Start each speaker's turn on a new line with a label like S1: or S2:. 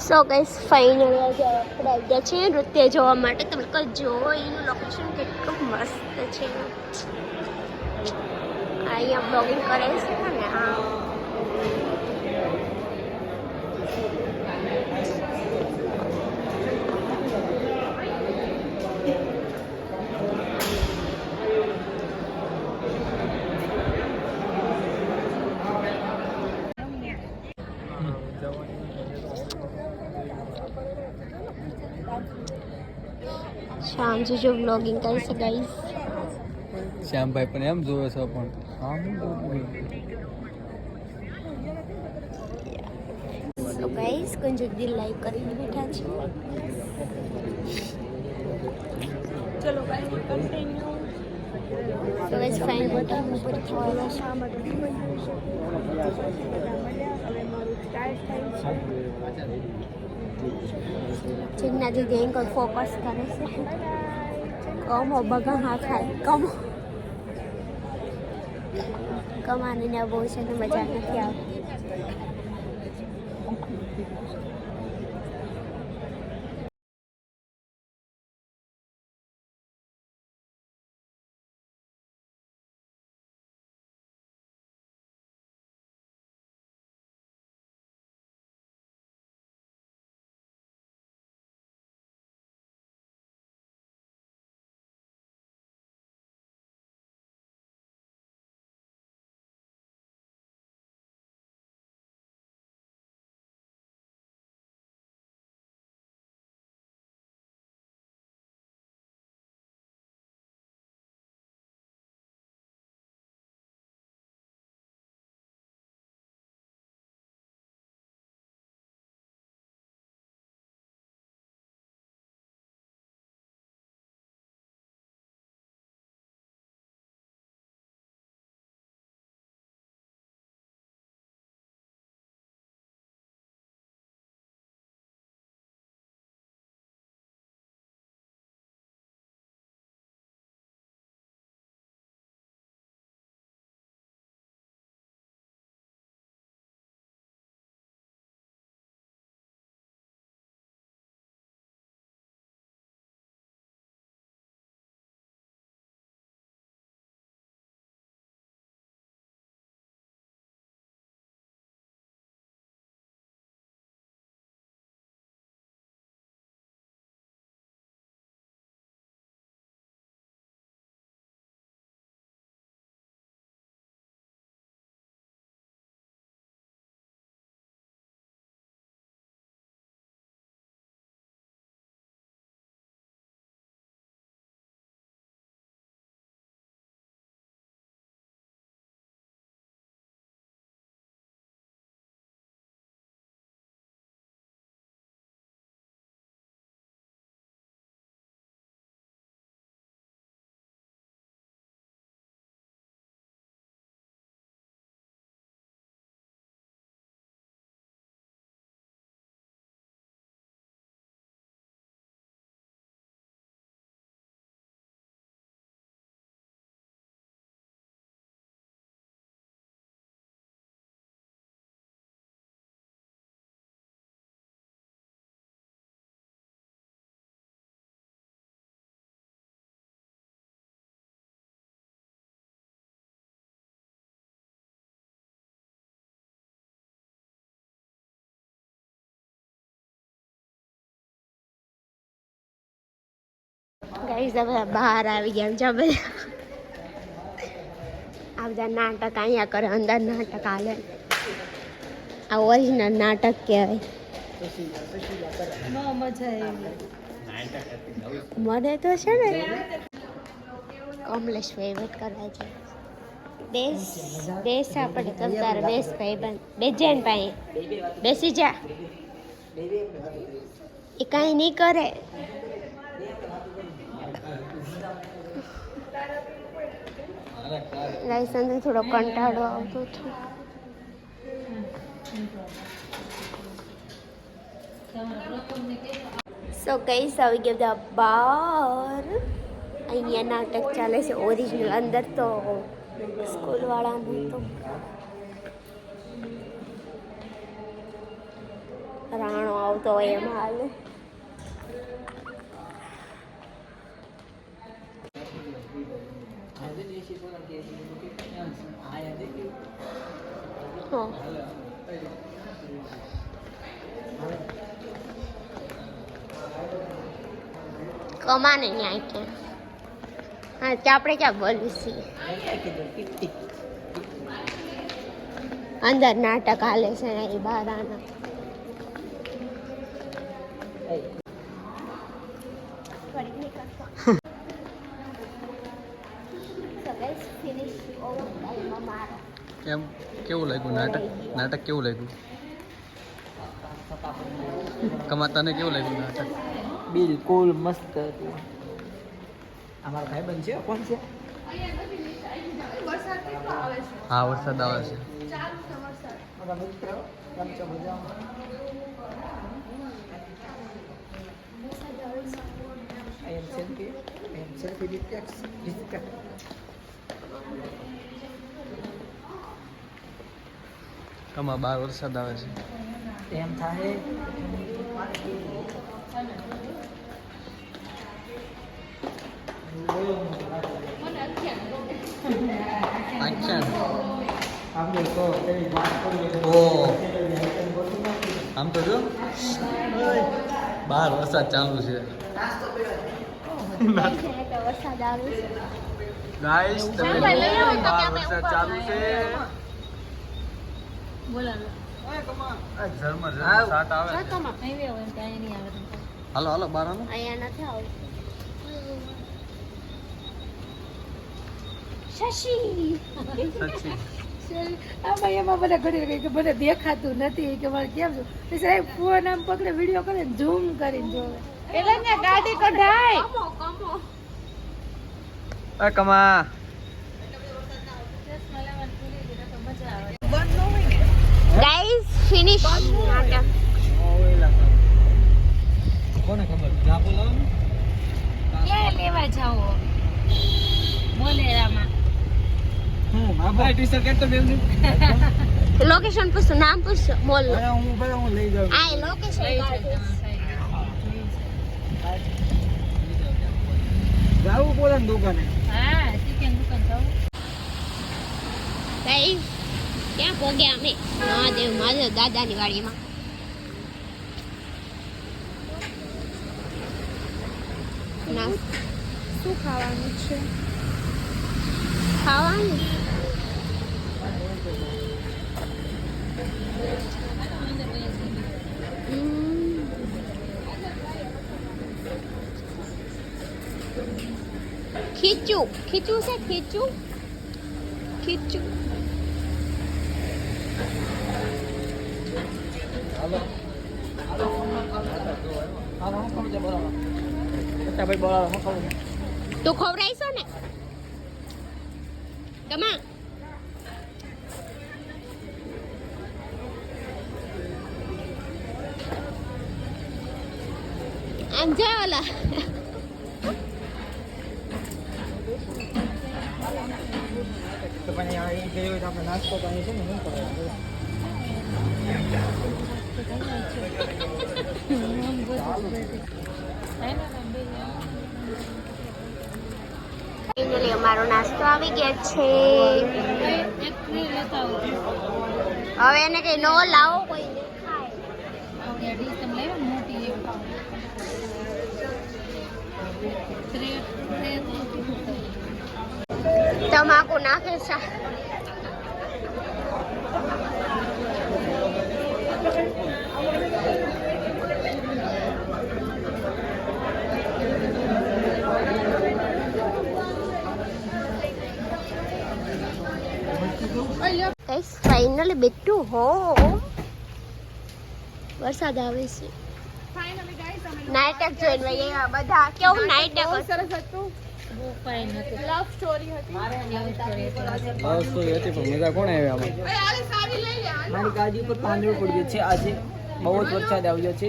S1: સો ગઈસ finally આજે આપણે આવ્યા છીએ નૃત્ય જોવા માટે, તમે કઈ જો એનું લોકેશન કેટલું મસ્ત છે. અહીંયા બ્લોગિંગ કરે છે ને હા શામજી જો બ્લોગિંગ કરી છે ગાઈસ
S2: શ્યામભાઈ પણ એમ જોવે છે પણ જોઉં
S1: સો ગાઈસ લાઈવ કરીને બેઠા છે. ચલો guys continue so fine button ઉપર થવાનો શા માટે ચિન્ના દીદી એન્કર ફોકસ કરે છે. કમો બગા હા ખાય કમો. કમાની ને બહુ છે ને મજા નથી આવતી. ગાઈઝ હવે બહાર આવી ગયા છે બધા. આ બધા નાટક અહીંયા કરે, અંદર નાટક હાલે. આ ઓરિજિનલ નાટક કહેવાય. મને તો છે ને કમલેશ વહીવટ કરવા છે. બેસ બેસ આપણે કરતા બેસ ભાઈ બન બેસજે ને ભાઈ બેસી જા. એ કાંઈ નહીં કરે. લાયસન્સ થોડો કંટાળો આવતો હતો. સો કઈ આવી ગયા બધા બાર. અહીંયા નાટક ચાલે છે ઓરિજિનલ અંદર તો સ્કૂલવાળાનું તો. રાણો આવતો હોય એમ હાલે. કમાને ન્યાય કે હા ત્યાં આપણે ક્યાં બોલવી છીએ અંદર નાટક હાલે છે એ બહાર આના
S2: કેમ કેવું લાગ્યું? નાટક નાટક કેવું લાગ્યું? કમાતાને કેવું લાગ્યું નાટક?
S3: બિલકુલ મસ્ત હતું. અમારા ભાઈ બન છે કોણ છે?
S2: હા વરસાદ આવે છે.
S3: I am selfie. I am selfie detect. detect.
S2: કમા બાર વરસાદ આવે છે.
S3: એમ થાય.
S2: આમ તો જો. બહાર વરસાદ ચાલુ છે.
S1: વરસાદ
S2: ગાઈસ તમે બહાર વરસાદ ચાલુ છે આ ઝરમર ઝરમર સાટ આવે છે. હાલો હાલો બાર
S1: અહીંયા નથી આવતું. શશી.
S2: સચ્ચી
S4: આમાં એમાં બધા ઘડી કે મને દેખાતું નથી કે મારે કેમ છું. સાહેબ ફોન આમ પકડે વીડિયો કરે ઝૂમ કરીને જોવે. એટલે ને ગાડી કઢાય.
S2: કમા
S1: ગાઈસ ફિનિશ
S2: કોને ખબર? જા બોલાવો
S4: ક્યાં લેવા જાઓ? મોલેરામાં.
S3: હું? બાબા ટી-શર્ટ કેટલો બેવની
S1: લોકેશન પૂછો નામ પૂછો મોલ
S3: હું ભાઈ હું લઈ જાઉં.
S1: આ લોકેશન
S3: જાવું બોલે દુકાને.
S4: હા ચિકન દુકાન જાવું.
S1: ગાઈસ ક્યાં પહોંચ્યા અમે? મહાદેવ મહાદેવ દાદાની વાડીમાં. ના.
S4: શું ખાવાનું છે?
S1: ખાવાનું? ખીચું. ખીચું છે? ખીચું? ખીચું
S3: હા હું ખાવું છે બોલાવો અચ્છા ભાઈ બોલાવો હું ખાવું
S1: તું ખવડાવીશો ને કમા આમ જા ઓલા
S3: તો પણ આ એ ગયો હોય તો આપણે નાસ્તો પાણી છે ને શું કરવાનું
S1: અમારો નાસ્તો આવી ગયા છે. હવે એને કઈ નો લાવો કોઈ તમાકુ નાખે છે કઈ ફાઇનલી બેઠું હો. વરસાદ આવે છે. નાટક જોઈને બધા. કેવું નાટક
S4: સરસ હતું.
S3: મારી ગાડી ઉપર પાંદડું પડ્યું છે. આજે બહુ જ વરસાદ આવ્યો છે.